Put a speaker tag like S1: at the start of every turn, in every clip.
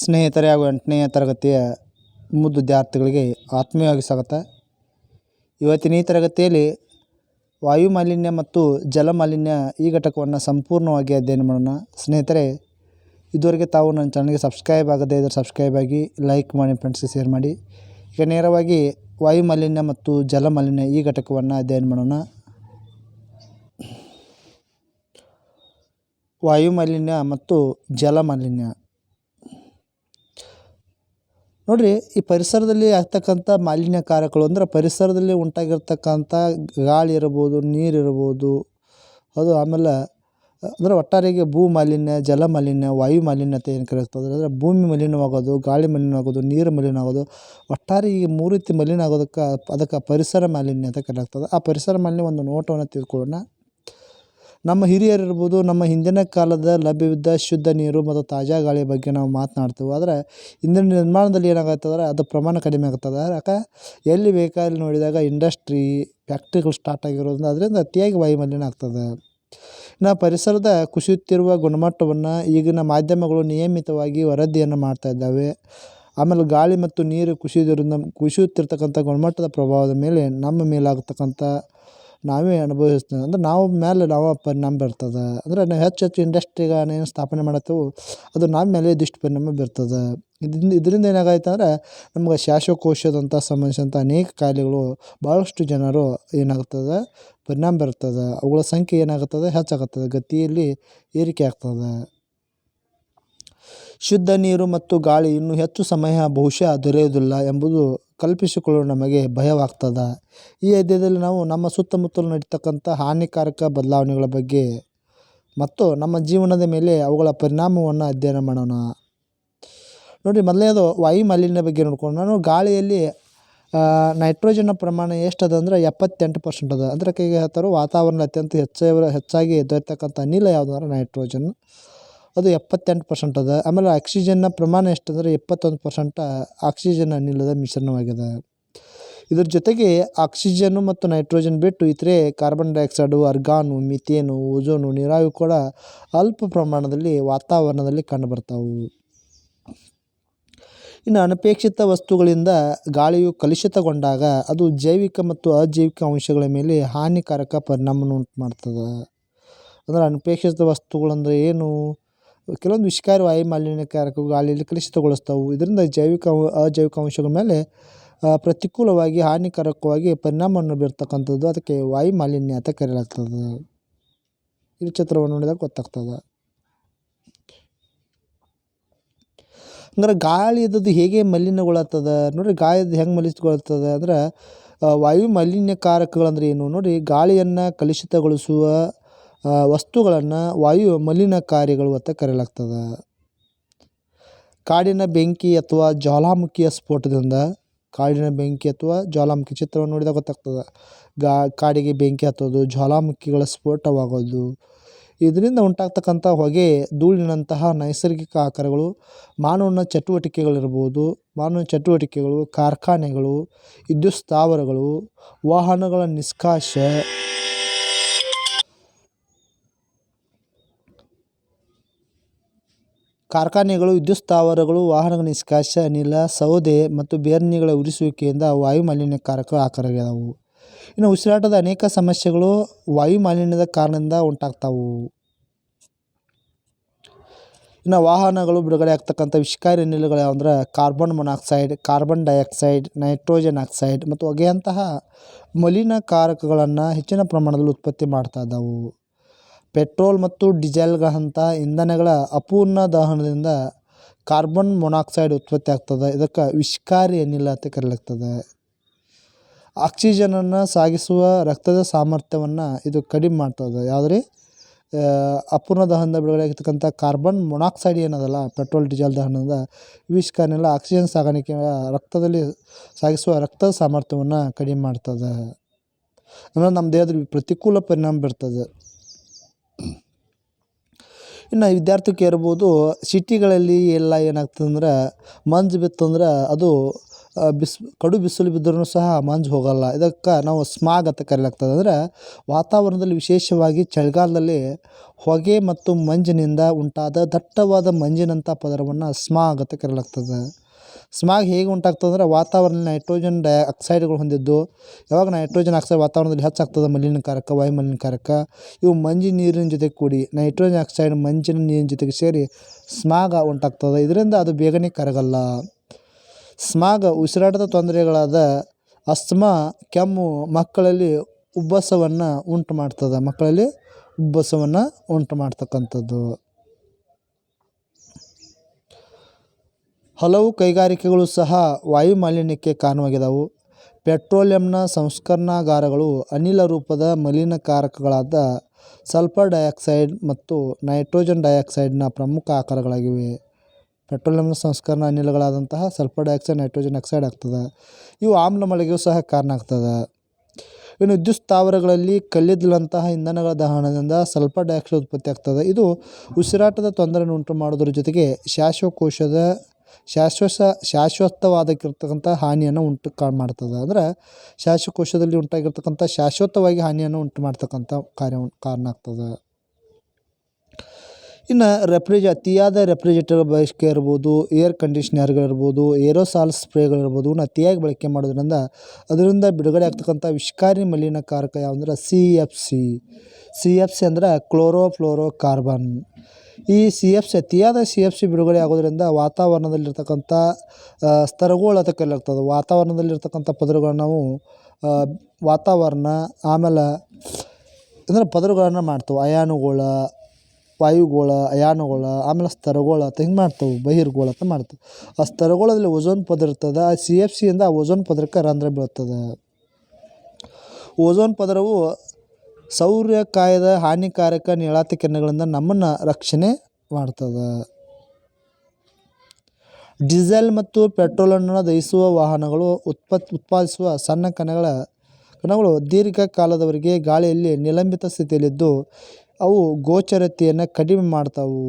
S1: ಸ್ನೇಹಿತರೆ ಹಾಗೂ ಎಂಟನೆಯ ತರಗತಿಯ ಮುದ್ದು ವಿದ್ಯಾರ್ಥಿಗಳಿಗೆ ಆತ್ಮೀಯವಾಗಿ ಸ್ವಾಗತ. ಇವತ್ತಿನ ಈ ತರಗತಿಯಲ್ಲಿ ವಾಯು ಮಾಲಿನ್ಯ ಮತ್ತು ಜಲ ಮಾಲಿನ್ಯ ಈ ಘಟಕವನ್ನು ಸಂಪೂರ್ಣವಾಗಿ ಅಧ್ಯಯನ ಮಾಡೋಣ. ಸ್ನೇಹಿತರೆ, ಇದುವರೆಗೆ ತಾವು ನನ್ನ ಚಾನಲ್ಗೆ ಸಬ್ಸ್ಕ್ರೈಬ್ ಆಗದೇ ಇದ್ದರೆ ಸಬ್ಸ್ಕ್ರೈಬ್ ಆಗಿ, ಲೈಕ್ ಮಾಡಿ, ಫ್ರೆಂಡ್ಸ್ಗೆ ಶೇರ್ ಮಾಡಿ. ಈಗ ನೇರವಾಗಿ ವಾಯು ಮಾಲಿನ್ಯ ಮತ್ತು ಜಲ ಮಾಲಿನ್ಯ ಈ ಘಟಕವನ್ನು ಅಧ್ಯಯನ ಮಾಡೋಣ. ವಾಯು ಮಾಲಿನ್ಯ ಮತ್ತು ಜಲ ಮಾಲಿನ್ಯ ನೋಡಿರಿ, ಈ ಪರಿಸರದಲ್ಲಿ ಆಗ್ತಕ್ಕಂಥ ಮಾಲಿನ್ಯಕಾರಕಗಳು ಅಂದ್ರೆ ಪರಿಸರದಲ್ಲಿ ಉಂಟಾಗಿರ್ತಕ್ಕಂಥ ಗಾಳಿ ಇರ್ಬೋದು, ನೀರು ಇರ್ಬೋದು, ಅದು ಆಮೇಲೆ, ಅಂದರೆ ಒಟ್ಟಾರೆಯಾಗಿ ಭೂ ಮಾಲಿನ್ಯ, ಜಲ ಮಾಲಿನ್ಯ, ವಾಯು ಮಾಲಿನ್ಯತೆ ಏನು ಕರೆಯುತ್ತದೆ ಅಂದರೆ ಭೂಮಿ ಮಲಿನವಾಗೋದು ಗಾಳಿ ಮಲಿನವಾಗೋದು ನೀರು ಮಲಿನ ಆಗೋದು ಒಟ್ಟಾರೆ ಈ ಮೂರು ರೀತಿ ಮಲಿನ ಆಗೋದಕ್ಕೆ, ಅದಕ್ಕೆ ಪರಿಸರ ಮಾಲಿನ್ಯ ಅಂತ ಕರೆಯಲಾಗ್ತದೆ ಆ ಪರಿಸರ ಮಾಲಿನ್ಯ ಒಂದು ನೋಟವನ್ನು ತಿಳ್ಕೊಳ್ಳೋಣ. ನಮ್ಮ ಹಿರಿಯರು ಇರ್ಬೋದು ನಮ್ಮ ಹಿಂದಿನ ಕಾಲದ ಲಭ್ಯವಿದ್ದ ಶುದ್ಧ ನೀರು ಮತ್ತು ತಾಜಾ ಗಾಳಿ ಬಗ್ಗೆ ನಾವು ಮಾತನಾಡ್ತೀವಿ. ಆದರೆ ಇಂದಿನ ನಿರ್ಮಾಣದಲ್ಲಿ ಏನಾಗತ್ತಂದ್ರೆ ಅದು ಪ್ರಮಾಣ ಕಡಿಮೆ ಆಗ್ತದೆ. ಯಾಕೆ? ಎಲ್ಲಿ ಬೇಕಾದಲ್ಲಿ ನೋಡಿದಾಗ ಇಂಡಸ್ಟ್ರಿ, ಫ್ಯಾಕ್ಟ್ರಿಗಳು ಸ್ಟಾರ್ಟ್ ಆಗಿರೋದ್ರಿಂದ ಅದರಿಂದ ಅತಿಯಾಗಿ ವಾಯುಮಾಲಿನ್ಯ ಆಗ್ತದೆ. ಇನ್ನು ಪರಿಸರದ ಕುಸಿಯುತ್ತಿರುವ ಗುಣಮಟ್ಟವನ್ನು ಈಗಿನ ಮಾಧ್ಯಮಗಳು ನಿಯಮಿತವಾಗಿ ವರದಿಯನ್ನು ಮಾಡ್ತಾ ಇದ್ದಾವೆ. ಆಮೇಲೆ ಗಾಳಿ ಮತ್ತು ನೀರು ಕುಸಿಯೋದ್ರಿಂದ ಕುಸಿಯುತ್ತಿರ್ತಕ್ಕಂಥ ಗುಣಮಟ್ಟದ ಪ್ರಭಾವದ ಮೇಲೆ ನಮ್ಮ ಮೇಲಾಗತಕ್ಕಂಥ ನಾವೇ ಅನುಭವಿಸ್ತೇವೆ. ಅಂದ್ರೆ ನಾವು ಮೇಲೆ ನಾವು ಪರಿಣಾಮ ಬೀರ್ತದೆ? ಅಂದರೆ ನಾವು ಹೆಚ್ಚು ಹೆಚ್ಚು ಇಂಡಸ್ಟ್ರಿಗಳನ್ನೇನು ಸ್ಥಾಪನೆ ಮಾಡತ್ತೇವೆ, ಅದು ನಮ್ಮ ಮೇಲೆ ದುಷ್ಪರಿಣಾಮ ಬೀರ್ತದೆ. ಇದರಿಂದ ಇದರಿಂದ ಏನಾಗೈತೆ ಅಂದ್ರೆ ನಮ್ಗೆ ಶ್ವಾಸಕೋಶದಂಥ ಸಂಬಂಧಿಸಿದಂಥ ಅನೇಕ ಕಾಯಿಲೆಗಳು ಭಾಳಷ್ಟು ಜನರು ಏನಾಗ್ತದೆ? ಪರಿಣಾಮ ಬೀರ್ತದೆ. ಅವುಗಳ ಸಂಖ್ಯೆ ಏನಾಗುತ್ತದೆ? ಹೆಚ್ಚಾಗುತ್ತದೆ. ಗತಿಯಲ್ಲಿ ಏರಿಕೆ ಆಗ್ತದೆ. ಶುದ್ಧ ನೀರು ಮತ್ತು ಗಾಳಿ ಇನ್ನೂ ಹೆಚ್ಚು ಸಮಯ ಬಹುಶಃ ದೊರೆಯುವುದಿಲ್ಲ ಎಂಬುದು ಕಲ್ಪಿಸಿಕೊಳ್ಳಲು ನಮಗೆ ಭಯವಾಗ್ತದೆ. ಈ ಅಧ್ಯಾಯದಲ್ಲಿ ನಾವು ನಮ್ಮ ಸುತ್ತಮುತ್ತಲು ನಡೀತಕ್ಕಂಥ ಹಾನಿಕಾರಕ ಬದಲಾವಣೆಗಳ ಬಗ್ಗೆ ಮತ್ತು ನಮ್ಮ ಜೀವನದ ಮೇಲೆ ಅವುಗಳ ಪರಿಣಾಮವನ್ನು ಅಧ್ಯಯನ ಮಾಡೋಣ. ನೋಡಿ, ಮೊದಲನೇದು ವಾಯು ಮಾಲಿನ್ಯ ಬಗ್ಗೆ ನೋಡ್ಕೊಂಡು ನಾನು ಗಾಳಿಯಲ್ಲಿ ನೈಟ್ರೋಜನ್ನ ಪ್ರಮಾಣ ಎಷ್ಟದ ಅಂದ್ರೆ ಎಪ್ಪತ್ತೆಂಟು ಪರ್ಸೆಂಟ್ ಅದ. ಅಂದ್ರೆ ಕೈಗೆ ಹೇಳ್ತಾರೋ ವಾತಾವರಣ ಅತ್ಯಂತ ಹೆಚ್ಚು ಹೆಚ್ಚಾಗಿ ದೊರೆತಕ್ಕಂಥ ಅನಿಲ ಯಾವುದು ಅಂದ್ರೆ ನೈಟ್ರೋಜನ್ ಅದು ಎಪ್ಪತ್ತೆಂಟು ಪರ್ಸೆಂಟ್ ಅದ. ಆಮೇಲೆ ಆಕ್ಸಿಜನ್ನ ಪ್ರಮಾಣ ಎಷ್ಟಂದ್ರೆ ಎಪ್ಪತ್ತೊಂದು ಪರ್ಸೆಂಟ್ ಆಕ್ಸಿಜನ್ ಅನಿಲದ ಮಿಶ್ರಣವಾಗಿದೆ. ಇದ್ರ ಜೊತೆಗೆ ಆಕ್ಸಿಜನ್ನು ಮತ್ತು ನೈಟ್ರೋಜನ್ ಬಿಟ್ಟು ಇತರೆ ಕಾರ್ಬನ್ ಡೈಆಕ್ಸೈಡು ಅರ್ಗಾನು ಮಿಥೇನು ಓಜೋನು ನೀರಾವಿ ಕೂಡ ಅಲ್ಪ ಪ್ರಮಾಣದಲ್ಲಿ ವಾತಾವರಣದಲ್ಲಿ ಕಂಡುಬರ್ತಾವೆ. ಇನ್ನು ಅನಪೇಕ್ಷಿತ ವಸ್ತುಗಳಿಂದ ಗಾಳಿಯು ಕಲುಷಿತಗೊಂಡಾಗ ಅದು ಜೈವಿಕ ಮತ್ತು ಅಜೈವಿಕ ಅಂಶಗಳ ಮೇಲೆ ಹಾನಿಕಾರಕ ಪರಿಣಾಮವನ್ನು ಉಂಟು ಮಾಡ್ತದೆ ಅಂದರೆ ಅನಪೇಕ್ಷಿತ ವಸ್ತುಗಳಂದರೆ ಏನು? ಕೆಲವೊಂದು ವಿಷಕಾರಿ ವಾಯು ಮಾಲಿನ್ಯಕಾರಕ ಗಾಳಿಯಲ್ಲಿ ಕಲುಷಿತಗೊಳಿಸ್ತಾವೆ. ಇದರಿಂದ ಜೈವಿಕ ಅಜೈವಿಕ ಅಂಶಗಳ ಮೇಲೆ ಪ್ರತಿಕೂಲವಾಗಿ, ಹಾನಿಕಾರಕವಾಗಿ ಪರಿಣಾಮವನ್ನು ಬೀರ್ತಕ್ಕಂಥದ್ದು. ಅದಕ್ಕೆ ವಾಯು ಮಾಲಿನ್ಯ ಅಂತ ಕರೆಯಲಾಗ್ತದೆ. ಈ ಚಿತ್ರವನ್ನು ನೋಡಿದಾಗ ಗೊತ್ತಾಗ್ತದೆ. ಅಂದ್ರೆ ಇದ್ದದ್ದು ಹೇಗೆ ಮಲಿನಗೊಳ್ಳತ್ತದ? ನೋಡಿರಿ ಗಾಳಿದು ಹೆಂಗೆ ಮಲಿನಗೊಳ್ತದೆ ಅಂದ್ರೆ ವಾಯು ಮಾಲಿನ್ಯಕಾರಕಗಳಂದ್ರೆ ಏನು? ನೋಡಿ, ಗಾಳಿಯನ್ನು ಕಲುಷಿತಗೊಳಿಸುವ ವಸ್ತುಗಳನ್ನು ವಾಯು ಮಲಿನಕಾರಿಗಳು ಅಂತ ಕರೆಯಲಾಗ್ತದೆ. ಕಾಡಿನ ಬೆಂಕಿ ಅಥವಾ ಜ್ವಾಲಾಮುಖಿಯ ಸ್ಫೋಟದಿಂದ ಕಾಡಿನ ಬೆಂಕಿ ಅಥವಾ ಜ್ವಾಲಾಮುಖಿ ಚಿತ್ರವನ್ನು ನೋಡಿದಾಗ ಗೊತ್ತಾಗ್ತದೆ. ಗಾ, ಕಾಡಿಗೆ ಬೆಂಕಿ ಹತ್ತೋದು, ಜ್ವಾಲಾಮುಖಿಗಳ ಸ್ಫೋಟವಾಗೋದು. ಇದರಿಂದ ಉಂಟಾಗ್ತಕ್ಕಂಥ ಹೊಗೆ, ಧೂಳಿನಂತಹ ನೈಸರ್ಗಿಕ ಆಕಾರಗಳು, ಮಾನವನ ಚಟುವಟಿಕೆಗಳಿರ್ಬೋದು. ಮಾನವ ಚಟುವಟಿಕೆಗಳು, ಕಾರ್ಖಾನೆಗಳು, ವಿದ್ಯುತ್ ಸ್ಥಾವರಗಳು, ವಾಹನಗಳ ನಿಷ್ಕಾಸ ಕಾರ್ಖಾನೆಗಳು, ವಿದ್ಯುತ್ ಸ್ಥಾವರಗಳು ವಾಹನಗಳ ನಿಷ್ಕಾಶ ಅನಿಲ, ಸೌದೆ ಮತ್ತು ಬೇರ್ನಿಗಳ ಉರಿಸುವಿಕೆಯಿಂದ ವಾಯು ಮಾಲಿನ್ಯಕಾರಕ ಆಕಾರಗಳವು ಇನ್ನು ಉಸಿರಾಟದ ಅನೇಕ ಸಮಸ್ಯೆಗಳು ವಾಯು ಮಾಲಿನ್ಯದ ಕಾರಣದಿಂದ ಉಂಟಾಗ್ತಾವು. ಇನ್ನು ವಾಹನಗಳು ಬಿಡುಗಡೆ ಆಗ್ತಕ್ಕಂಥ ವಿಷಕಾರಿ ಅನಿಲಗಳು ಯಾವಂದ್ರೆ carbon monoxide, carbon dioxide, nitrogen oxide ಮತ್ತು ಹೊಗೆಯಂತಹ ಮಲಿನಕಾರಕಗಳನ್ನು ಹೆಚ್ಚಿನ ಪ್ರಮಾಣದಲ್ಲಿ ಉತ್ಪತ್ತಿ ಮಾಡ್ತಾ ಇದ್ದಾವೆ. ಪೆಟ್ರೋಲ್ ಮತ್ತು ಡೀಸೆಲ್ಗಳಂಥ ಇಂಧನಗಳ ಅಪೂರ್ಣ ದಹನದಿಂದ ಕಾರ್ಬನ್ ಮೊನಾಕ್ಸೈಡ್ ಉತ್ಪತ್ತಿ ಆಗ್ತದ. ಇದಕ್ಕೆ ವಿಷಕಾರಿ ಅನಿಲ ಅಂತ ಕರೆಯಲಾಗ್ತದೆ ಆಕ್ಸಿಜನನ್ನು ಸಾಗಿಸುವ ರಕ್ತದ ಸಾಮರ್ಥ್ಯವನ್ನು ಇದು ಕಡಿಮೆ ಮಾಡ್ತದೆ. ಯಾವುದ್ರಿ? ಅಪೂರ್ಣ ದಹನದ ಬಿಡುಗಡೆ ಆಗಿರ್ತಕ್ಕಂಥ ಕಾರ್ಬನ್ ಮೊನಾಕ್ಸೈಡ್ ಏನದಲ್ಲ, ಪೆಟ್ರೋಲ್, ಡೀಸೆಲ್ ದಹನದಿಂದ ವಿಷಕಾರಿನೆಲ್ಲ ಆಕ್ಸಿಜನ್ ಸಾಗಾಣಿಕೆ ರಕ್ತದಲ್ಲಿ ಸಾಗಿಸುವ ರಕ್ತದ ಸಾಮರ್ಥ್ಯವನ್ನು ಕಡಿಮೆ ಮಾಡ್ತದೆ. ಅಂದರೆ ನಮ್ಮ ದೇಹದಲ್ಲಿ ಪ್ರತಿಕೂಲ ಪರಿಣಾಮ ಬೀರ್ತದೆ. ಇನ್ನು ವಿದ್ಯಾರ್ಥಿ ಇರ್ಬೋದು ಸಿಟಿಗಳಲ್ಲಿ ಎಲ್ಲ ಏನಾಗ್ತದಂದ್ರೆ ಮಂಜು ಬಿತ್ತಂದ್ರೆ ಅದು ಬಿಸ್, ಕಡು ಬಿಸಿಲು ಬಿದ್ದರೂ ಸಹ ಮಂಜು ಹೋಗಲ್ಲ. ಇದಕ್ಕೆ ನಾವು ಸ್ಮಾಗ್ ಅಂತ ಕರೆಯಲಾಗ್ತದೆ ಅಂದರೆ ವಾತಾವರಣದಲ್ಲಿ ವಿಶೇಷವಾಗಿ ಚಳಿಗಾಲದಲ್ಲಿ ಹೊಗೆ ಮತ್ತು ಮಂಜಿನಿಂದ ಉಂಟಾದ ದಟ್ಟವಾದ ಮಂಜಿನಂಥ ಪದರವನ್ನು ಸ್ಮಾಗ್ ಅಂತ ಕರೆಯಲಾಗ್ತದೆ ಸ್ಮಾಗ್ ಹೇಗೆ ಉಂಟಾಗ್ತದೆ ಅಂದರೆ ವಾತಾವರಣ ನೈಟ್ರೋಜನ್ ಡೈ ಆಕ್ಸೈಡ್ಗಳು ಹೊಂದಿದ್ದು, ಯಾವಾಗ ನೈಟ್ರೋಜನ್ ಆಕ್ಸೈಡ್ ವಾತಾವರಣದಲ್ಲಿ ಹೆಚ್ಚಾಗ್ತದೆ, ಮಲಿನಕಾರಕ ವಾಯು ಮಲಿನಕಾರಕ ಇವು ಮಂಜು ನೀರಿನ ಜೊತೆ ಕೂಡಿ ನೈಟ್ರೋಜನ್ ಆಕ್ಸೈಡ್ ಮಂಜಿನ ನೀರಿನ ಜೊತೆಗೆ ಸೇರಿ ಸ್ಮಾಗ ಉಂಟಾಗ್ತದೆ. ಇದರಿಂದ ಅದು ಬೇಗನೆ ಕರಗಲ್ಲ. ಸ್ಮಾಗ ಉಸಿರಾಟದ ತೊಂದರೆಗಳಾದ ಅಸ್ತಮಾ, ಕೆಮ್ಮು ಮಕ್ಕಳಲ್ಲಿ ಉಬ್ಬಸವನ್ನು ಉಂಟು ಮಾಡ್ತದೆ. ಮಕ್ಕಳಲ್ಲಿ ಉಬ್ಬಸವನ್ನು ಉಂಟು ಮಾಡ್ತಕ್ಕಂಥದ್ದು. ಹಲವು ಕೈಗಾರಿಕೆಗಳು ಸಹ ವಾಯು ಮಾಲಿನ್ಯಕ್ಕೆ ಪೆಟ್ರೋಲಿಯಂನ ಸಂಸ್ಕರಣಾಗಾರಗಳು ಅನಿಲ ರೂಪದ ಮಲಿನಕಾರಕಗಳಾದ ಸಲ್ಫರ್ ಡೈಆಕ್ಸೈಡ್ ಮತ್ತು ನೈಟ್ರೋಜನ್ ಡೈಆಕ್ಸೈಡ್ನ ಪ್ರಮುಖ ಆಕಾರಗಳಾಗಿವೆ. ಪೆಟ್ರೋಲಿಯಂನ ಸಂಸ್ಕರಣ ಅನಿಲಗಳಾದಂತಹ ಸಲ್ಫರ್ ಡೈಆಕ್ಸೈಡ್, ನೈಟ್ರೋಜನ್ ಆಕ್ಸೈಡ್ ಆಗ್ತದೆ. ಇವು ಆಮ್ಲ ಮಳೆಗೂ ಸಹ ಕಾರಣ ಆಗ್ತದೆ. ಇನ್ನು ವಿದ್ಯುತ್ ಸ್ಥಾವರಗಳಲ್ಲಿ ಕಲ್ಲಿದ್ದಲಂತಹ ಇಂಧನಗಳ ದಹನದಿಂದ ಸಲ್ಫರ್ ಡೈಆಕ್ಸೈಡ್ ಉತ್ಪತ್ತಿ ಆಗ್ತದೆ. ಇದು ಉಸಿರಾಟದ ತೊಂದರೆಯನ್ನು ಉಂಟು ಮಾಡೋದ್ರ ಜೊತೆಗೆ ಶ್ವಾಸಕೋಶದ ಶಾಶ್ವತ ಶಾಶ್ವತವಾದಕ್ಕಿರ್ತಕ್ಕಂಥ ಹಾನಿಯನ್ನು ಉಂಟು ಕಾಣ್ ಮಾಡ್ತದೆ. ಅಂದರೆ ಶ್ವಾಸಕೋಶದಲ್ಲಿ ಉಂಟಾಗಿರ್ತಕ್ಕಂಥ ಶಾಶ್ವತವಾಗಿ ಹಾನಿಯನ್ನು ಉಂಟು ಮಾಡ್ತಕ್ಕಂಥ ಕಾರ್ಯ ಕಾರಣ ಆಗ್ತದೆ. ಇನ್ನು ರೆಫ್ರಿಜ, ಅತಿಯಾದ ರೆಫ್ರಿಜರೇಟರ್ ಬಳಕೆ ಇರ್ಬೋದು, ಏರ್ ಕಂಡೀಷ್ನರ್ಗಳಿರ್ಬೋದು ಏರೋಸಾಲ್ ಸ್ಪ್ರೇಗಳಿರ್ಬೋದು ಅತಿಯಾಗಿ ಬಳಕೆ ಮಾಡೋದ್ರಿಂದ ಅದರಿಂದ ಬಿಡುಗಡೆ ಆಗ್ತಕ್ಕಂಥ ವಿಷಕಾರಿ ಮಲಿನಕಾರಕ ಯಾವುದಂದ್ರೆ C F C. C F C ಅಂದ್ರೆ ಕ್ಲೋರೋಫ್ಲೋರೋ ಕಾರ್ಬನ್ ಈ ಸಿ ಎಫ್ ಸಿ ಅತಿಯಾದ ಸಿ ಎಫ್ ಸಿ ಬಿಡುಗಡೆ ಆಗೋದ್ರಿಂದ ವಾತಾವರಣದಲ್ಲಿರ್ತಕ್ಕಂಥ ಸ್ತರಗಳು ಅಂತ ಕರೆಯಲಾಗ್ತದೆ ವಾತಾವರಣದಲ್ಲಿರ್ತಕ್ಕಂಥ ಪದರುಗಳನ್ನ ನಾವು ವಾತಾವರಣ, ಆಮೇಲೆ ಅಂದರೆ ಪದರುಗಳನ್ನು ಮಾಡ್ತವೆ. ಅಯಾನುಗೋಳ ವಾಯುಗೋಳ ಅಯಾನುಗೋಳ ಆಮೇಲೆ ಸ್ತರಗೋಳ ಅಂತ ಹಿಂಗೆ ಮಾಡ್ತವೆ. ಬಹಿರ್ಗೋಳ ಅಂತ ಮಾಡ್ತವೆ. ಆ ಸ್ತರಗೋಳದಲ್ಲಿ ಓಝೋನ್ ಪದರ ಇರ್ತದೆ. ಆ ಸಿ ಎಫ್ ಸಿಯಿಂದ ಆ ಓಝೋನ್ ಪದರಕ್ಕೆ ರಂಧ್ರ ಬೀಳ್ತದೆ. ಓಝೋನ್ ಪದರವು ಸೌರ್ಯಕಾಯದ ಹಾನಿಕಾರಕ ನೀಳಾತಿ ಕಿರಣಗಳಿಂದ ನಮ್ಮನ್ನು ರಕ್ಷಣೆ ಮಾಡ್ತದೆ. ಡೀಸೆಲ್ ಮತ್ತು ಪೆಟ್ರೋಲನ್ನು ದಹಿಸುವ ವಾಹನಗಳು ಉತ್ಪತ್, ಉತ್ಪಾದಿಸುವ ಸಣ್ಣ ಕಣಗಳ ಕಣಗಳು ದೀರ್ಘಕಾಲದವರೆಗೆ ಗಾಳಿಯಲ್ಲಿ ನಿಲಂಬಿತ ಸ್ಥಿತಿಯಲ್ಲಿದ್ದು ಅವು ಗೋಚರತೆಯನ್ನು ಕಡಿಮೆ ಮಾಡ್ತಾವೆ.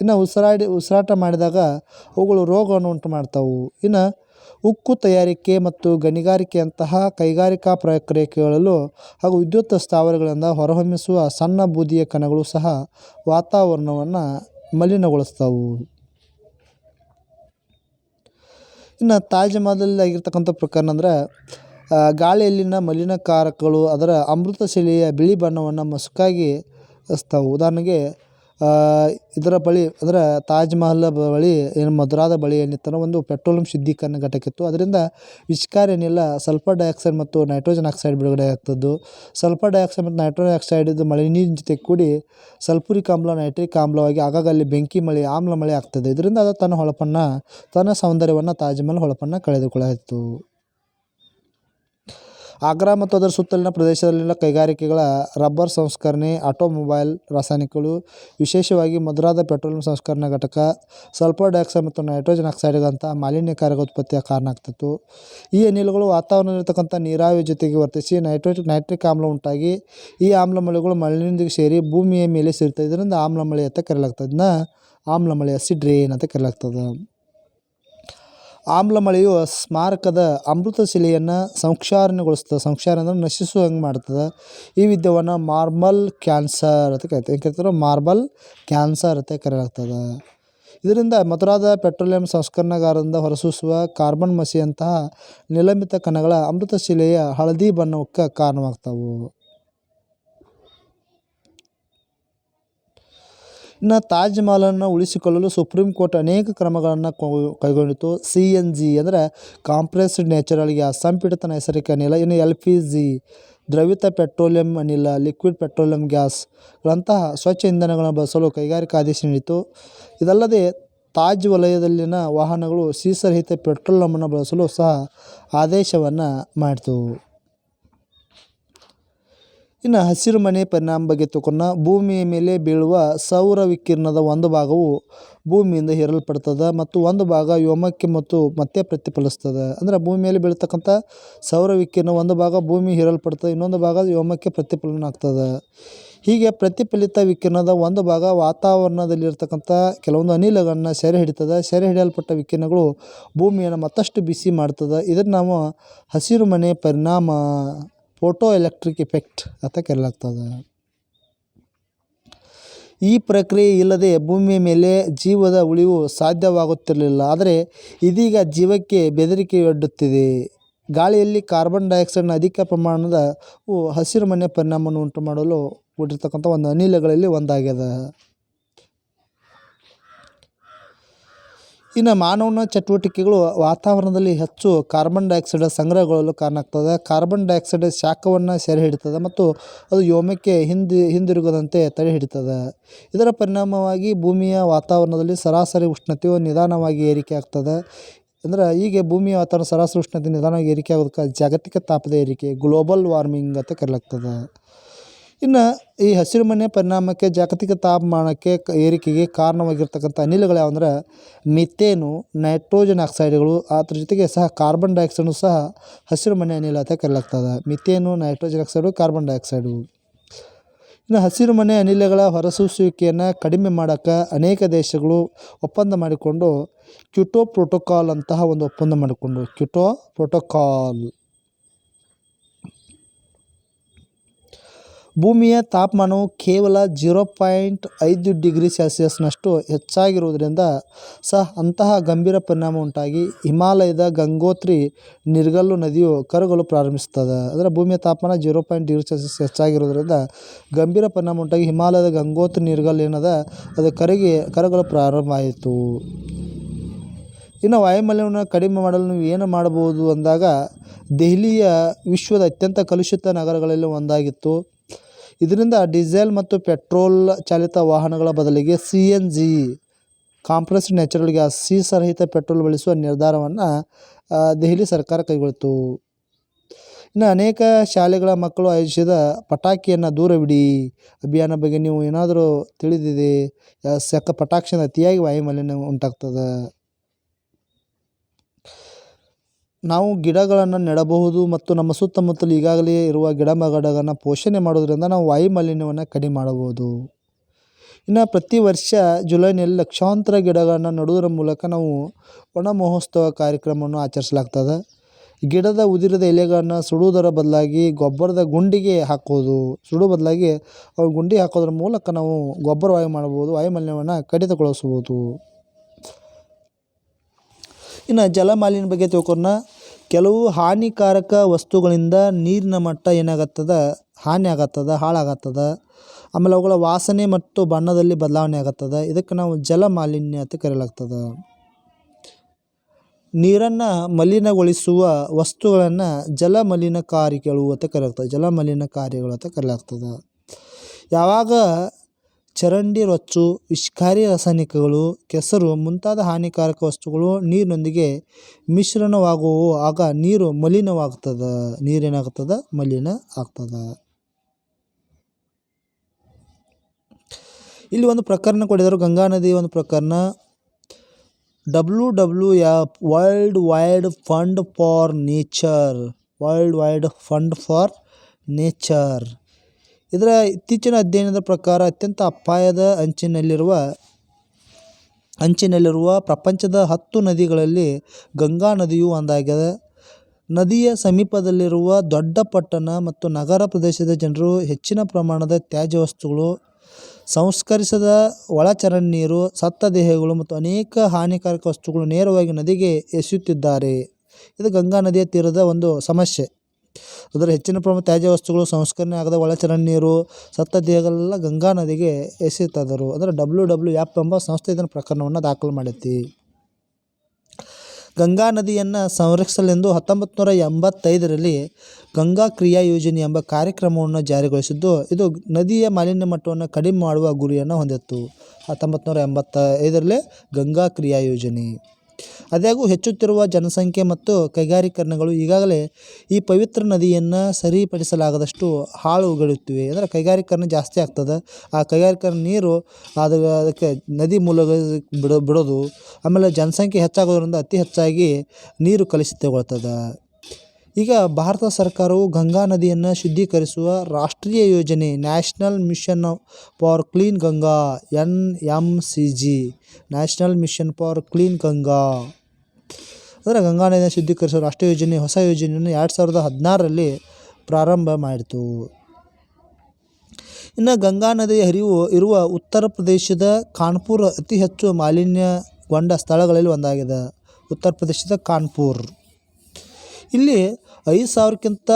S1: ಇನ್ನು ಉಸಿರಾಡಿ, ಉಸಿರಾಟ ಮಾಡಿದಾಗ ಅವುಗಳು ರೋಗವನ್ನು ಉಂಟು ಮಾಡ್ತಾವೆ ಇನ್ನು ಉಕ್ಕು ತಯಾರಿಕೆ ಮತ್ತು ಗಣಿಗಾರಿಕೆಯಂತಹ ಕೈಗಾರಿಕಾ ಪ್ರಕ್ರಿಯೆಗಳಲ್ಲೂ ಹಾಗೂ ವಿದ್ಯುತ್ ಸ್ಥಾವರಗಳಿಂದ ಹೊರಹೊಮ್ಮಿಸುವ ಸಣ್ಣ ಬೂದಿಯ ಕಣಗಳು ಸಹ ವಾತಾವರಣವನ್ನು ಮಲಿನಗೊಳಿಸ್ತಾವು. ಇನ್ನು ತಾಜ್ ಮಹಲಲ್ಲಿ ಆಗಿರ್ತಕ್ಕಂಥ ಪ್ರಕರಣ ಅಂದರೆ ಗಾಳಿಯಲ್ಲಿನ ಮಲಿನಕಾರಕಗಳು ಅದರ ಅಮೃತಶಿಲೆಯ ಬಿಳಿ ಬಣ್ಣವನ್ನು ಮಸುಕಾಗಿ ಉದಾಹರಣೆಗೆ ಇದರ ಬಳಿ, ಅಂದ್ರೆ ತಾಜ್ ಮಹಲ್ ಬಳಿ ಏನು ಮಧುರಾದ ಬಳಿ ಏನಿತ್ತಂದ್ರೆ ಒಂದು ಪೆಟ್ರೋಲಿಯಂ ಶುದ್ಧೀಕರಣ ಘಟಕ ಇತ್ತು. ಅದರಿಂದ ವಿಷಕಾರಿ ಅನಿಲ ಸಲ್ಫರ್ ಡೈಆಕ್ಸೈಡ್ ಮತ್ತು ನೈಟ್ರೋಜನ್ ಆಕ್ಸೈಡ್ ಬಿಡುಗಡೆ ಆಗ್ತದ್ದು. ಸಲ್ಫರ್ ಡೈಆಕ್ಸೈಡ್ ಮತ್ತು ನೈಟ್ರೋಜನ್ ಆಕ್ಸೈಡ್ ಇದು ಮಳೆ, ನೀರಿನ ಜೊತೆ ಕೂಡಿ ಸಲ್ಫುರಿಕ್ ಆಮ್ಲ, ನೈಟ್ರಿಕ್ ಆಮ್ಲವಾಗಿ ಆಗಾಗ ಅಲ್ಲಿ ಬೆಂಕಿ ಮಳೆ, ಆಮ್ಲ ಮಳೆ ಆಗ್ತದೆ. ಇದರಿಂದ ಅದು ತನ್ನ ಹೊಳಪನ್ನು, ತನ್ನ ಸೌಂದರ್ಯವನ್ನು ತಾಜ್ ಮಹಲ್ ಹೊಳಪನ್ನು ಕಳೆದುಕೊಳ್ಳಾಯಿತು ಆಗ್ರಾ ಮತ್ತು ಅದರ ಸುತ್ತಲಿನ ಪ್ರದೇಶದಲ್ಲಿನ ಕೈಗಾರಿಕೆಗಳ ರಬ್ಬರ್ ಸಂಸ್ಕರಣೆ, ಆಟೋಮೊಬೈಲ್, ರಾಸಾಯನಿಕಗಳು, ವಿಶೇಷವಾಗಿ ಮಧುರಾದ ಪೆಟ್ರೋಲಿಯಂ ಸಂಸ್ಕರಣಾ ಘಟಕ, ಸಲ್ಫರ್ ಡೈಆಕ್ಸೈಡ್ ಮತ್ತು ನೈಟ್ರೋಜನ್ ಆಕ್ಸೈಡ್ಗಳಂಥ ಮಾಲಿನ್ಯಕಾರಕ ಉತ್ಪತ್ತಿಯ ಕಾರಣ ಆಗ್ತಿತ್ತು. ಈ ಅನಿಲಗಳು ವಾತಾವರಣದಲ್ಲಿರ್ತಕ್ಕಂಥ ನೀರಾವರಿ ಜೊತೆಗೆ ವರ್ತಿಸಿ ನೈಟ್ರೋಜ್, ನೈಟ್ರಿಕ್ ಆಮ್ಲ ಉಂಟಾಗಿ ಈ ಆಮ್ಲ ಮಳೆಗಳು ಮಳೆಯೊಂದಿಗೆ ಸೇರಿ ಭೂಮಿಯ ಮೇಲೆ ಸೇರ್ತಾ ಇದರಿಂದ ಆಮ್ಲ ಮಳೆ ಅಂತ ಕರೆಯಲಾಗ್ತದೆ. ಇದನ್ನ ಆಮ್ಲ ಮಳೆ ಅಂತ ಕರೆಯಲಾಗ್ತದೆ. ಆಮ್ಲ ಮಳೆಯು ಸ್ಮಾರಕದ ಅಮೃತ ಶಿಲೆಯನ್ನು ಸಂಕ್ಷಾರಣೆಗೊಳಿಸ್ತದೆ ಸಂಕ್ಷಾರ ಅಂದ್ರೆ ನಶಿಸುವಂಗೆ ಮಾಡ್ತದೆ. ಈ ವಿದ್ಯವನ್ನು ಮಾರ್ಮಲ್ ಕ್ಯಾನ್ಸರ್ ಅಂತ ಕರಿತಾರೆ ಏನು ಕರಿತಾರೆ, ಮಾರ್ಬಲ್ ಕ್ಯಾನ್ಸರ್ ಅಂತ ಕರೆಯಲಾಗ್ತದೆ. ಇದರಿಂದ ಮಧುರಾದ ಪೆಟ್ರೋಲಿಯಂ ಸಂಸ್ಕರಣಾಗಾರದಿಂದ ಹೊರಸೂಸುವ ಕಾರ್ಬನ್ ಮಸಿಯಂತಹ ನಿಲಂಬಿತ ಕಣಗಳ ಅಮೃತ ಶಿಲೆಯ ಹಳದಿ ಬಣ್ಣಕ್ಕೆ ಕಾರಣವಾಗ್ತವೆ. ಇನ್ನು ತಾಜ್ ಮಹಲನ್ನು ಉಳಿಸಿಕೊಳ್ಳಲು ಸುಪ್ರೀಂ ಕೋರ್ಟ್ ಅನೇಕ ಕ್ರಮಗಳನ್ನು ಕೈಗೊಂಡಿತು ಸಿ ಎನ್ ಜಿ ಅಂದರೆ ಕಾಂಪ್ರೆಸ್ಡ್ ನ್ಯಾಚುರಲ್ ಗ್ಯಾಸ್ ಸಂಪಿಡಿತ ನೈಸರ್ಗಿಕ ಅನಿಲ, ಇನ್ನು ಎಲ್ ಪಿ ಜಿ ದ್ರವಿತ ಪೆಟ್ರೋಲಿಯಂ ಅನಿಲ, ಲಿಕ್ವಿಡ್ ಪೆಟ್ರೋಲಿಯಂ ಗ್ಯಾಸ್ಗಳಂತಹ ಸ್ವಚ್ಛ ಇಂಧನಗಳನ್ನು ಬಳಸಲು ಕೈಗಾರಿಕಾ ಆದೇಶ ನೀಡಿತು ಇದಲ್ಲದೆ ತಾಜ್ ವಲಯದಲ್ಲಿನ ವಾಹನಗಳು ಸೀಸರಹಿತ ಪೆಟ್ರೋಲಿಯಮನ್ನು ಬಳಸಲು ಸಹ ಆದೇಶವನ್ನು ಮಾಡಿತು. ಇನ್ನು ಹಸಿರು ಮನೆ ಪರಿಣಾಮ ಬಗ್ಗೆ ತಗೊಂಡ ಭೂಮಿಯ ಮೇಲೆ ಬೀಳುವ ಸೌರ ವಿಕಿರಣದ ಒಂದು ಭಾಗವು ಭೂಮಿಯಿಂದ ಹೇರಲ್ಪಡ್ತದೆ ಮತ್ತು ಒಂದು ಭಾಗ ವ್ಯೋಮಕ್ಕೆ ಮತ್ತು ಮತ್ತೆ ಪ್ರತಿಫಲಿಸ್ತದೆ. ಅಂದರೆ ಭೂಮಿ ಮೇಲೆ ಬೀಳ್ತಕ್ಕಂಥ ಸೌರ ವಿಕಿರಣ ಒಂದು ಭಾಗ ಭೂಮಿ ಹೇರಲ್ಪಡ್ತದೆ, ಇನ್ನೊಂದು ಭಾಗ ವ್ಯೋಮಕ್ಕೆ ಪ್ರತಿಫಲನ ಆಗ್ತದೆ. ಹೀಗೆ ಪ್ರತಿಫಲಿತ ವಿಕಿರಣದ ಒಂದು ಭಾಗ ವಾತಾವರಣದಲ್ಲಿರ್ತಕ್ಕಂಥ ಕೆಲವೊಂದು ಅನಿಲಗಳನ್ನು ಸೆರೆ ಹಿಡಿತದೆ. ಸೆರೆ ಹಿಡಿಯಲ್ಪಟ್ಟ ವಿಕಿರಣಗಳು ಭೂಮಿಯನ್ನು ಮತ್ತಷ್ಟು ಬಿಸಿ ಮಾಡ್ತದೆ. ಇದನ್ನು ನಾವು ಹಸಿರು ಮನೆ ಪರಿಣಾಮ ಫೋಟೋ ಎಲೆಕ್ಟ್ರಿಕ್ ಇಫೆಕ್ಟ್ ಅಂತ ಕರೆಯಲಾಗ್ತದೆ ಈ ಪ್ರಕ್ರಿಯೆ ಇಲ್ಲದೆ ಭೂಮಿಯ ಮೇಲೆ ಜೀವದ ಉಳಿವು ಸಾಧ್ಯವಾಗುತ್ತಿರಲಿಲ್ಲ. ಆದರೆ ಇದೀಗ ಜೀವಕ್ಕೆ ಬೆದರಿಕೆಯೊಡ್ಡುತ್ತಿದೆ. ಗಾಳಿಯಲ್ಲಿ ಕಾರ್ಬನ್ ಡೈಆಕ್ಸೈಡ್ನ ಅಧಿಕ ಪ್ರಮಾಣದ ಹಸಿರುಮನೆ ಹಸಿರು ಮನೆ ಪರಿಣಾಮವನ್ನು ಉಂಟು ಮಾಡಲು ಹುಟ್ಟಿರ್ತಕ್ಕಂಥ ಒಂದು ಅನಿಲಗಳಲ್ಲಿ ಒಂದಾಗ್ಯದ. ಇನ್ನು ಮಾನವನ ಚಟುವಟಿಕೆಗಳು ವಾತಾವರಣದಲ್ಲಿ ಹೆಚ್ಚು ಕಾರ್ಬನ್ ಡೈಆಕ್ಸೈಡ್ ಸಂಗ್ರಹಗೊಳ್ಳಲು ಕಾರಣ ಆಗ್ತದೆ. ಕಾರ್ಬನ್ ಡೈಆಕ್ಸೈಡ್ ಶಾಖವನ್ನು ಸೆರೆ ಹಿಡಿತದೆ ಮತ್ತು ಅದು ಯೋಮಕ್ಕೆ ಹಿಂದಿ, ಹಿಂದಿರುಗದಂತೆ ತಡೆ ಹಿಡಿತದೆ. ಇದರ ಪರಿಣಾಮವಾಗಿ ಭೂಮಿಯ ವಾತಾವರಣದಲ್ಲಿ ಸರಾಸರಿ ಉಷ್ಣತೆಯು ನಿಧಾನವಾಗಿ ಏರಿಕೆ ಆಗ್ತದೆ. ಅಂದ್ರೆ ಹೀಗೆ ಭೂಮಿಯ ವಾತಾವರಣ ಸರಾಸರಿ ಉಷ್ಣತೆ ನಿಧಾನವಾಗಿ ಏರಿಕೆ ಆಗೋದಕ್ಕೆ ಜಾಗತಿಕ ತಾಪದ ಏರಿಕೆ ಗ್ಲೋಬಲ್ ವಾರ್ಮಿಂಗ್ ಅಂತ ಕರೆಯಲಾಗ್ತದೆ ಇನ್ನು ಈ ಹಸಿರುಮನೆ ಪರಿಣಾಮಕ್ಕೆ ಜಾಗತಿಕ ತಾಪಮಾನಕ್ಕೆ ಏರಿಕೆಗೆ ಕಾರಣವಾಗಿರ್ತಕ್ಕಂಥ ಅನಿಲಗಳು ಯಾವಂದ್ರೆ ಮಿಥೇನು, ನೈಟ್ರೋಜನ್ ಆಕ್ಸೈಡ್ಗಳು, ಅದ್ರ ಜೊತೆಗೆ ಸಹ ಕಾರ್ಬನ್ ಡೈಆಕ್ಸೈಡ್ನು ಸಹ ಹಸಿರುಮನೆ ಅನಿಲ ಅಂತ ಕರೆಯಲಾಗ್ತದೆ. Methane, nitrogen oxide carbon dioxide ಇನ್ನು ಹಸಿರುಮನೆ ಅನಿಲಗಳ ಹೊರಸೂಸುವಿಕೆಯನ್ನು ಕಡಿಮೆ ಮಾಡೋಕ್ಕೆ ಅನೇಕ ದೇಶಗಳು ಒಪ್ಪಂದ ಮಾಡಿಕೊಂಡು ಕ್ಯುಟೋ ಪ್ರೋಟೋಕಾಲ್ ಅಂತಹ ಒಂದು ಒಪ್ಪಂದ ಮಾಡಿಕೊಂಡು, ಕ್ಯುಟೋ ಪ್ರೋಟೋಕಾಲ್. ಭೂಮಿಯ ತಾಪಮಾನವು ಕೇವಲ ಜೀರೋ ಪಾಯಿಂಟ್ ಐದು ಡಿಗ್ರಿ ಸೆಲ್ಸಿಯಸ್ನಷ್ಟು ಹೆಚ್ಚಾಗಿರುವುದರಿಂದ ಸಹ ಅಂತಹ ಗಂಭೀರ ಪರಿಣಾಮ ಉಂಟಾಗಿ ಹಿಮಾಲಯದ ಗಂಗೋತ್ರಿ, ನಿರ್ಗಲ್ಲು ನದಿಯು ಕರಗಲು ಪ್ರಾರಂಭಿಸ್ತದೆ ಅಂದರೆ ಭೂಮಿಯ ತಾಪಮಾನ ಜೀರೋ ಪಾಯಿಂಟ್ ಡಿಗ್ರಿ ಸೆಲ್ಸಿಯಸ್ ಹೆಚ್ಚಾಗಿರುವುದರಿಂದ ಗಂಭೀರ ಪರಿಣಾಮ ಉಂಟಾಗಿ ಹಿಮಾಲಯದ ಗಂಗೋತ್ರಿ ನಿರ್ಗಲ್ ಏನದ, ಅದು ಕರಗಿ ಕರಗಲು ಪ್ರಾರಂಭ ಆಯಿತು. ಇನ್ನು ವಾಯುಮಾಲಿನ್ಯವನ್ನು ಕಡಿಮೆ ಮಾಡಲು ನೀವು ಏನು ಮಾಡಬಹುದು ಅಂದಾಗ ದೆಹಲಿಯ ವಿಶ್ವದ ಅತ್ಯಂತ ಕಲುಷಿತ ನಗರಗಳಲ್ಲಿ ಒಂದಾಗಿತ್ತು. ಇದರಿಂದ ಡೀಸೆಲ್ ಮತ್ತು ಪೆಟ್ರೋಲ್ ಚಾಲಿತ ವಾಹನಗಳ ಬದಲಿಗೆ C N G compressed natural gas C ಸರಹಿತ petrol ಬಳಸುವ ನಿರ್ಧಾರವನ್ನು ದೆಹಲಿ ಸರ್ಕಾರ ಕೈಗೊಳ್ತು. ಇನ್ನು ಅನೇಕ ಶಾಲೆಗಳ ಮಕ್ಕಳು ಆಯೋಜಿಸಿದ ಪಟಾಕಿಯನ್ನು ದೂರವಿಡಿ. ಅಭಿಯಾನ ಬಗ್ಗೆ ನೀವು ಏನಾದರೂ ತಿಳಿದಿದೆ? ಸಕ ಪಟಾಕಿಯಿಂದ ಅತಿಯಾಗಿ ವಾಯುಮಾಲಿನ್ಯ ಉಂಟಾಗ್ತದೆ? ನಾವು ಗಿಡಗಳನ್ನು ನೆಡಬಹುದು ಮತ್ತು ನಮ್ಮ ಸುತ್ತಮುತ್ತಲು ಈಗಾಗಲೇ ಇರುವ ಗಿಡ ಮರಗಳನ್ನು ಪೋಷಣೆ ಮಾಡೋದರಿಂದ ನಾವು ವಾಯುಮಾಲಿನ್ಯವನ್ನು ಕಡಿಮೆ ಮಾಡಬಹುದು. ಇನ್ನು ಪ್ರತಿ ವರ್ಷ ಜುಲೈನಲ್ಲಿ ಲಕ್ಷಾಂತರ ಗಿಡಗಳನ್ನು ನೆಡುವುದರ ಮೂಲಕ ನಾವು ವನ ಮಹೋತ್ಸವ ಕಾರ್ಯಕ್ರಮವನ್ನು ಆಚರಿಸಲಾಗ್ತದೆ. ಗಿಡದ ಉದಿರದ ಎಲೆಗಳನ್ನು ಸುಡುವುದರ ಬದಲಾಗಿ ಗೊಬ್ಬರದ ಗುಂಡಿಗೆ ಹಾಕೋದು, ಸುಡುವ ಬದಲಾಗಿ ಅವು ಗುಂಡಿ ಹಾಕೋದ್ರ ಮೂಲಕ ನಾವು ಗೊಬ್ಬರವಾಗಿ ಮಾಡ್ಬೋದು ವಾಯುಮಾಲಿನ್ಯವನ್ನು ಕಡಿತಗೊಳಿಸ್ಬೋದು ಇನ್ನು ಜಲ ಮಾಲಿನ್ಯ ಬಗ್ಗೆ ತಿಳ್ಕೊಂಡ್ರೆ ಕೆಲವು ಹಾನಿಕಾರಕ ವಸ್ತುಗಳಿಂದ ನೀರಿನ ಮಟ್ಟ ಏನಾಗತ್ತದ, ಹಾನಿ ಆಗತ್ತದ, ಹಾಳಾಗತ್ತದ, ಆಮೇಲೆ ಅವುಗಳ ವಾಸನೆ ಮತ್ತು ಬಣ್ಣದಲ್ಲಿ ಬದಲಾವಣೆ ಆಗತ್ತದ, ಇದಕ್ಕೆ ನಾವು ಜಲ ಮಾಲಿನ್ಯ ಅಂತ ಕರೆಯಲಾಗ್ತದ ನೀರನ್ನು ಮಲಿನಗೊಳಿಸುವ ವಸ್ತುಗಳನ್ನು ಜಲ ಮಲಿನಕಾರಿಗಳು ಅಂತ ಕರೆಯಲಾಗ್ತದೆ ಜಲ ಕಾರ್ಯಗಳು ಅಂತ ಕರೆಯಲಾಗ್ತದೆ ಯಾವಾಗ ಚರಂಡಿ ರೊಚ್ಚು, ವಿಷಕಾರಿ ರಾಸಾಯನಿಕಗಳು, ಕೆಸರು ಮುಂತಾದ ಹಾನಿಕಾರಕ ವಸ್ತುಗಳು ನೀರಿನೊಂದಿಗೆ ಮಿಶ್ರಣವಾಗುವು ಆಗ ನೀರು ಮಲಿನವಾಗ್ತದ, ನೀರೇನಾಗ್ತದ ಮಲಿನ ಆಗ್ತದ ಇಲ್ಲಿ ಒಂದು ಪ್ರಕರಣ ಕೊಡಿದರು. ಗಂಗಾ ನದಿ ಒಂದು ಪ್ರಕರಣ. W W F world wide fund for nature. World wide fund for nature. ಇದರ ಇತ್ತೀಚಿನ ಅಧ್ಯಯನದ ಪ್ರಕಾರ ಅತ್ಯಂತ ಅಪಾಯದ ಅಂಚಿನಲ್ಲಿರುವ ಅಂಚಿನಲ್ಲಿರುವ ಪ್ರಪಂಚದ ಹತ್ತು ನದಿಗಳಲ್ಲಿ ಗಂಗಾ ನದಿಯು ಒಂದಾಗಿದೆ. ನದಿಯ ಸಮೀಪದಲ್ಲಿರುವ ದೊಡ್ಡ ಪಟ್ಟಣ ಮತ್ತು ನಗರ ಪ್ರದೇಶದ ಜನರು ಹೆಚ್ಚಿನ ಪ್ರಮಾಣದ ತ್ಯಾಜ್ಯ ವಸ್ತುಗಳು ಸಂಸ್ಕರಿಸದ ಒಳಚರಂಡಿ ನೀರು, ಸತ್ತ ದೇಹಗಳು ಮತ್ತು ಅನೇಕ ಹಾನಿಕಾರಕ ವಸ್ತುಗಳು ನೇರವಾಗಿ ನದಿಗೆ ಎಸೆಯುತ್ತಿದ್ದಾರೆ. ಇದು ಗಂಗಾ ನದಿಯ ತೀರದ ಒಂದು ಸಮಸ್ಯೆ. ಅದರ ಹೆಚ್ಚಿನ ಪ್ರಮಾಣ ತ್ಯಾಜ್ಯ ವಸ್ತುಗಳು ಸಂಸ್ಕರಣೆ ಆಗದ ಒಳಚರಂಡಿ ನೀರು ಸತ್ತ ದೇಹಗಳೆಲ್ಲ ಗಂಗಾ ನದಿಗೆ ಎಸೆಯುತ್ತಾದರು ಅಂದರೆ ಡಬ್ಲ್ಯೂ ಡಬ್ಲ್ಯೂ ಆ್ಯಪ್ ಎಂಬ ಸಂಸ್ಥೆ ಇದನ್ನು ಪ್ರಕರಣವನ್ನು ದಾಖಲು ಮಾಡೈತಿ ಗಂಗಾ ನದಿಯನ್ನು ಸಂರಕ್ಷಿಸಲೆಂದು ಹತ್ತೊಂಬತ್ತು ನೂರ ಎಂಬತ್ತೈದರಲ್ಲಿ ಗಂಗಾ ಕ್ರಿಯಾ ಯೋಜನೆ ಎಂಬ ಕಾರ್ಯಕ್ರಮವನ್ನು ಜಾರಿಗೊಳಿಸಿದ್ದು, ಇದು ನದಿಯ ಮಾಲಿನ್ಯ ಮಟ್ಟವನ್ನು ಕಡಿಮೆ ಮಾಡುವ ಗುರಿಯನ್ನು ಹೊಂದಿತ್ತು. ಹತ್ತೊಂಬತ್ತು ನೂರ ಎಂಬತ್ತೈದರಲ್ಲಿ ಗಂಗಾ ಕ್ರಿಯಾ ಯೋಜನೆ. ಆದಾಗ್ಯೂ ಹೆಚ್ಚುತ್ತಿರುವ ಜನಸಂಖ್ಯೆ ಮತ್ತು ಕೈಗಾರೀಕರಣಗಳು ಈಗಾಗಲೇ ಈ ಪವಿತ್ರ ನದಿಯನ್ನು ಸರಿಪಡಿಸಲಾಗದಷ್ಟು ಹಾಳುಗಳುತ್ತಿವೆ ಅಂದರೆ ಕೈಗಾರೀಕರಣ ಜಾಸ್ತಿ ಆಗ್ತದೆ. ಆ ಕೈಗಾರಿಕರಣ ನೀರು ಅದು ಅದಕ್ಕೆ ನದಿ ಮೂಲಗಳು ಬಿಡೋ, ಬಿಡೋದು, ಆಮೇಲೆ ಜನಸಂಖ್ಯೆ ಹೆಚ್ಚಾಗೋದ್ರಿಂದ ಅತಿ ಹೆಚ್ಚಾಗಿ ನೀರು ಕಲುಷಿತಗೊಳ್ತದೆ. ಈಗ ಭಾರತ ಸರ್ಕಾರವು ಗಂಗಾ ನದಿಯನ್ನು ಶುದ್ಧೀಕರಿಸುವ ರಾಷ್ಟ್ರೀಯ ಯೋಜನೆ national mission for clean Ganga N M C G national mission for clean Ganga. ಅಂದರೆ ಗಂಗಾ ನದಿಯನ್ನು ಶುದ್ಧೀಕರಿಸುವ ರಾಷ್ಟ್ರೀಯ ಯೋಜನೆ, ಹೊಸ ಯೋಜನೆಯನ್ನು ಎರಡು ಸಾವಿರದ ಹದಿನಾರರಲ್ಲಿ ಪ್ರಾರಂಭ ಮಾಡಿತು. ಇನ್ನು ಗಂಗಾ ನದಿಯ ಹರಿವು ಇರುವ ಉತ್ತರ ಪ್ರದೇಶದ ಕಾನ್ಪುರ ಅತಿ ಹೆಚ್ಚು ಮಾಲಿನ್ಯಗೊಂಡ ಸ್ಥಳಗಳಲ್ಲಿ ಒಂದಾಗಿದೆ. ಉತ್ತರ ಪ್ರದೇಶದ ಕಾನ್ಪುರ್. ಇಲ್ಲಿ ಐದು ಸಾವಿರಕ್ಕಿಂತ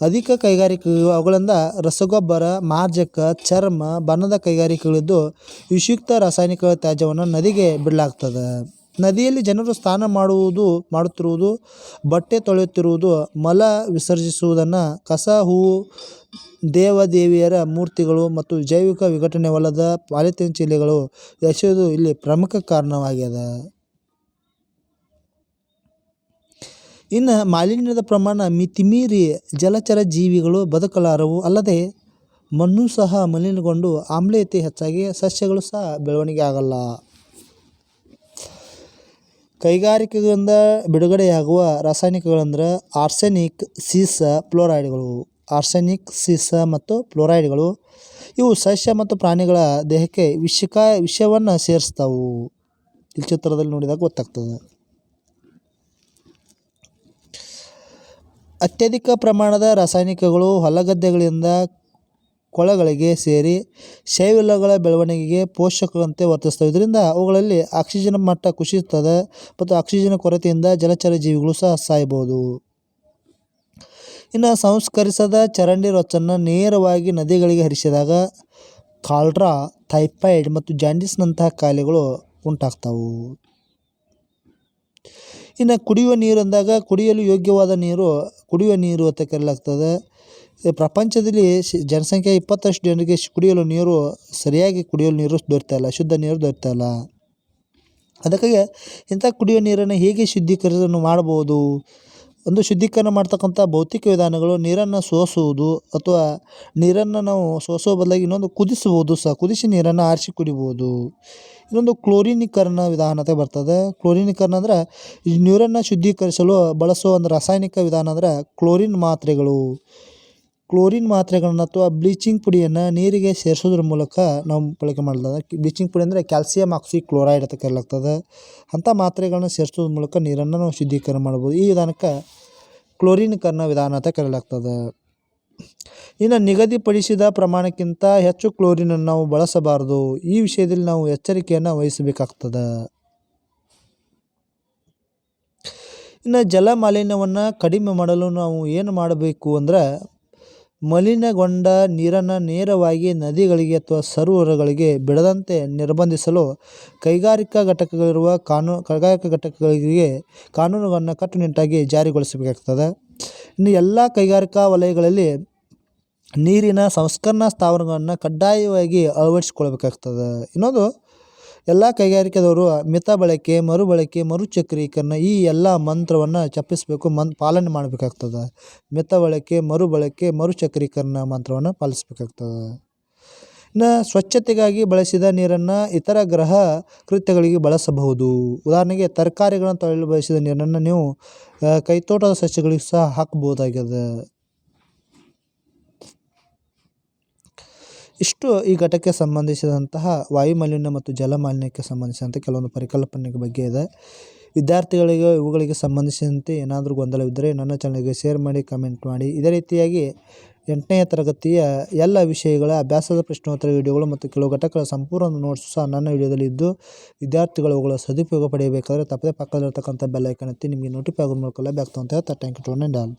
S1: ಅಧಿಕ ಕೈಗಾರಿಕೆಗಳು ಅವುಗಳಿಂದ ರಸಗೊಬ್ಬರ, ಮಾರ್ಜಕ, ಚರ್ಮ, ಬಣ್ಣದ ಕೈಗಾರಿಕೆಗಳಿದ್ದು ವಿಷಯುಕ್ತ ರಾಸಾಯನಿಕ ತ್ಯಾಜ್ಯವನ್ನು ನದಿಗೆ ಬಿಡಲಾಗ್ತದೆ. ನದಿಯಲ್ಲಿ ಜನರು ಸ್ನಾನ ಮಾಡುವುದು, ಮಾಡುತ್ತಿರುವುದು, ಬಟ್ಟೆ ತೊಳೆಯುತ್ತಿರುವುದು, ಮಲ ವಿಸರ್ಜಿಸುವುದನ್ನು ಕಸ ಹೂವು ದೇವದೇವಿಯರ ಮೂರ್ತಿಗಳು ಮತ್ತು ಜೈವಿಕ ವಿಘಟನೆವಲ್ಲದ ಪಾಲಿಥೀನ್ ಚೀಲಗಳು ಎಸೆಯುವುದು ಇಲ್ಲಿ ಪ್ರಮುಖ ಕಾರಣವಾಗ್ಯದ. ಇನ್ನು ಮಾಲಿನ್ಯದ ಪ್ರಮಾಣ ಮಿತಿಮೀರಿ ಜಲಚರ ಜೀವಿಗಳು ಬದುಕಲಾರವು ಅಲ್ಲದೆ ಮಣ್ಣು ಸಹ ಮಲಿನಗೊಂಡು ಆಮ್ಲೀಯತೆ ಹೆಚ್ಚಾಗಿ ಸಸ್ಯಗಳು ಸಹ ಬೆಳವಣಿಗೆ ಆಗಲ್ಲ. ಕೈಗಾರಿಕೆಗಳಿಂದ ಬಿಡುಗಡೆಯಾಗುವ ರಾಸಾಯನಿಕಗಳಂದ್ರೆ ಆರ್ಸೆನಿಕ್, ಸೀಸ, ಫ್ಲೋರೈಡ್ಗಳು. ಆರ್ಸೆನಿಕ್, ಸೀಸ ಮತ್ತು ಫ್ಲೋರೈಡ್ಗಳು ಇವು ಸಸ್ಯ ಮತ್ತು ಪ್ರಾಣಿಗಳ ದೇಹಕ್ಕೆ ವಿಷಕ ವಿಷವನ್ನು ಸೇರಿಸ್ತಾವು. ಈ ಚಿತ್ರದಲ್ಲಿ ನೋಡಿದಾಗ ಗೊತ್ತಾಗ್ತದೆ. ಅತ್ಯಧಿಕ ಪ್ರಮಾಣದ ರಾಸಾಯನಿಕಗಳು ಹೊಲಗದ್ದೆಗಳಿಂದ ಕೊಳಗಳಿಗೆ ಸೇರಿ ಶೈವಲಗಳ ಬೆಳವಣಿಗೆಗೆ ಪೋಷಕರಂತೆ ವರ್ತಿಸ್ತವೆ. ಇದರಿಂದ ಅವುಗಳಲ್ಲಿ ಆಕ್ಸಿಜನ್ ಮಟ್ಟ ಕುಸಿಯುತ್ತದೆ ಮತ್ತು ಆಕ್ಸಿಜನ್ ಕೊರತೆಯಿಂದ ಜಲಚರ ಜೀವಿಗಳು ಸಹ ಸಾಯ್ಬೋದು ಇನ್ನು ಸಂಸ್ಕರಿಸದ ಚರಂಡಿ ರೊಚ್ಚನ್ನು ನೇರವಾಗಿ ನದಿಗಳಿಗೆ ಹರಿಸಿದಾಗ ಕಾಲ್ರಾ ಥೈಫಾಯ್ಡ್ ಮತ್ತು ಜಾಂಡಿಸ್ನಂತಹ ಕಾಯಿಲೆಗಳು ಉಂಟಾಗ್ತಾವು. ಇನ್ನು ಕುಡಿಯುವ ನೀರು ಅಂದಾಗ ಕುಡಿಯಲು ಯೋಗ್ಯವಾದ ನೀರು ಕುಡಿಯುವ ನೀರು ಅಂತ ಕರೆಯಲಾಗ್ತದೆ ಪ್ರಪಂಚದಲ್ಲಿ ಜನಸಂಖ್ಯೆ ಇಪ್ಪತ್ತಷ್ಟು ಜನರಿಗೆ ಕುಡಿಯಲು ನೀರು ಸರಿಯಾಗಿ ಕುಡಿಯಲು ನೀರು ದೊರೆತಾ ಇಲ್ಲ, ಶುದ್ಧ ನೀರು ದೊರೆತಾ ಇಲ್ಲ. ಅದಕ್ಕಾಗಿ ಇಂಥ ಕುಡಿಯುವ ನೀರನ್ನು ಹೇಗೆ ಶುದ್ಧೀಕರಣ ಮಾಡ್ಬೋದು ಒಂದು ಶುದ್ಧೀಕರಣ ಮಾಡ್ತಕ್ಕಂಥ ಭೌತಿಕ ವಿಧಾನಗಳು ನೀರನ್ನು ಸೋಸುವುದು ಅಥವಾ ನೀರನ್ನು ನಾವು ಸೋಸೋ ಬದಲಾಗಿ ಇನ್ನೊಂದು ಕುದಿಸ್ಬೋದು ಸಹ, ಕುದಿಸಿ ನೀರನ್ನು ಆರಿಸಿ ಕುಡಿಬೋದು. ಇನ್ನೊಂದು ಕ್ಲೋರಿನೀಕರಣ ವಿಧಾನ ಅಂತ ಬರ್ತದೆ. ಕ್ಲೋರಿನೀಕರಣ ಅಂದ್ರೆ ನೀರನ್ನು ಶುದ್ಧೀಕರಿಸಲು ಬಳಸುವ ಒಂದು ರಾಸಾಯನಿಕ ವಿಧಾನ ಅಂದ್ರೆ ಕ್ಲೋರಿನ್ ಮಾತ್ರೆಗಳು. ಕ್ಲೋರಿನ್ ಮಾತ್ರೆಗಳನ್ನು ಅಥವಾ ಬ್ಲೀಚಿಂಗ್ ಪುಡಿಯನ್ನು ನೀರಿಗೆ ಸೇರಿಸೋದ್ರ ಮೂಲಕ ನಾವು ಬಳಕೆ ಮಾಡಲಾದ ಬ್ಲೀಚಿಂಗ್ ಪುಡಿ ಅಂದರೆ ಕ್ಯಾಲ್ಸಿಯಂ ಆಕ್ಸಿ ಕ್ಲೋರೈಡ್ ಅಂತ ಕರೆಯಲಾಗ್ತದೆ ಅಂಥ ಮಾತ್ರೆಗಳನ್ನ ಸೇರಿಸೋದ್ರ ಮೂಲಕ ನೀರನ್ನು ನಾವು ಶುದ್ಧೀಕರಣ ಮಾಡ್ಬೋದು. ಈ ವಿಧಾನಕ್ಕೆ ಕ್ಲೋರಿನೀಕರಣ ವಿಧಾನ ಅಂತ ಕರೆಯಲಾಗ್ತದೆ ಇನ್ನು ನಿಗದಿಪಡಿಸಿದ ಪ್ರಮಾಣಕ್ಕಿಂತ ಹೆಚ್ಚು ಕ್ಲೋರಿನನ್ನು ನಾವು ಬಳಸಬಾರದು. ಈ ವಿಷಯದಲ್ಲಿ ನಾವು ಎಚ್ಚರಿಕೆಯನ್ನು ವಹಿಸಬೇಕಾಗ್ತದೆ. ಇನ್ನು ಜಲ ಮಾಲಿನ್ಯವನ್ನು ಕಡಿಮೆ ಮಾಡಲು ನಾವು ಏನು ಮಾಡಬೇಕು ಅಂದ್ರೆ ಮಲಿನಗೊಂಡ ನೀರನ್ನು ನೇರವಾಗಿ ನದಿಗಳಿಗೆ ಅಥವಾ ಸರೋವರಗಳಿಗೆ ಬಿಡದಂತೆ ನಿರ್ಬಂಧಿಸಲು ಕೈಗಾರಿಕಾ ಘಟಕಗಳಿರುವ ಕಾನೂ, ಕೈಗಾರಿಕಾ ಘಟಕಗಳಿಗೆ ಕಾನೂನುಗಳನ್ನು ಕಟ್ಟುನಿಟ್ಟಾಗಿ ಜಾರಿಗೊಳಿಸಬೇಕಾಗ್ತದೆ. ಇನ್ನು ಎಲ್ಲ ಕೈಗಾರಿಕಾ ವಲಯಗಳಲ್ಲಿ ನೀರಿನ ಸಂಸ್ಕರಣಾ ಸ್ಥಾವರಗಳನ್ನು ಕಡ್ಡಾಯವಾಗಿ ಅಳವಡಿಸ್ಕೊಳ್ಬೇಕಾಗ್ತದೆ. ಇನ್ನೊಂದು, ಎಲ್ಲ ಕೈಗಾರಿಕೆದವರು ಮಿತ ಬಳಕೆ ಮರುಬಳಕೆ ಮರುಚಕ್ರೀಕರಣ ಈ ಎಲ್ಲ ಮಂತ್ರವನ್ನು ಚಪ್ಪಿಸಬೇಕು ಮನ್, ಪಾಲನೆ ಮಾಡಬೇಕಾಗ್ತದೆ. ಮಿತ ಬಳಕೆ ಮರುಬಳಕೆ ಮರುಚಕ್ರೀಕರಣ ಮಂತ್ರವನ್ನು ಪಾಲಿಸಬೇಕಾಗ್ತದೆ. ಇನ್ನು ಸ್ವಚ್ಛತೆಗಾಗಿ ಬಳಸಿದ ನೀರನ್ನು ಇತರ ಗ್ರಹ ಕೃತ್ಯಗಳಿಗೆ ಬಳಸಬಹುದು. ಉದಾಹರಣೆಗೆ ತರಕಾರಿಗಳನ್ನು ತೊಳೆಯಲು ಬಳಸಿದ ನೀರನ್ನು ನೀವು ಕೈತೋಟದ ಸಸ್ಯಗಳಿಗೆ ಸಹ ಹಾಕ್ಬೋದಾಗಿದೆ ಇಷ್ಟು ಈ ಘಟಕ್ಕೆ ಸಂಬಂಧಿಸಿದಂತಹ ವಾಯುಮಾಲಿನ್ಯ ಮತ್ತು ಜಲ ಮಾಲಿನ್ಯಕ್ಕೆ ಸಂಬಂಧಿಸಿದಂತೆ ಕೆಲವೊಂದು ಪರಿಕಲ್ಪನೆ ಬಗ್ಗೆ ಇದೆ. ವಿದ್ಯಾರ್ಥಿಗಳಿಗೆ, ಇವುಗಳಿಗೆ ಸಂಬಂಧಿಸಿದಂತೆ ಏನಾದರೂ ಗೊಂದಲವಿದ್ದರೆ ನನ್ನ ಚಾನಲ್ಗೆ ಶೇರ್ ಮಾಡಿ, ಕಮೆಂಟ್ ಮಾಡಿ. ಇದೇ ರೀತಿಯಾಗಿ ಎಂಟನೆಯ ತರಗತಿಯ ಎಲ್ಲ ವಿಷಯಗಳ ಅಭ್ಯಾಸದ ಪ್ರಶ್ನೋತ್ತರ ವಿಡಿಯೋಗಳು ಮತ್ತು ಕೆಲವು ಘಟಕಗಳ ಸಂಪೂರ್ಣ ನೋಟ್ಸ್ ಸಹ ನನ್ನ ವಿಡಿಯೋದಲ್ಲಿ ಇದ್ದು, ವಿದ್ಯಾರ್ಥಿಗಳು ಅವುಗಳ ಸದುಪಯೋಗ ಪಡೆಯಬೇಕಾದರೆ ತಪ್ಪದೇ ಪಕ್ಕದಲ್ಲಿರ್ತಕ್ಕಂಥ ಬೆಲ್ ಐಕನ್ ಒತ್ತಿ ನಿಮಗೆ ನೋಟಿಫೈ ಆಗೋ ಮೂಲಕ ಲಭ್ಯ ಆಗ್ತಾವಂತ ಅಂತ ಹೇಳ್ತಾ ಥ್ಯಾಂಕ್ ಯು ಟು ಆಲ್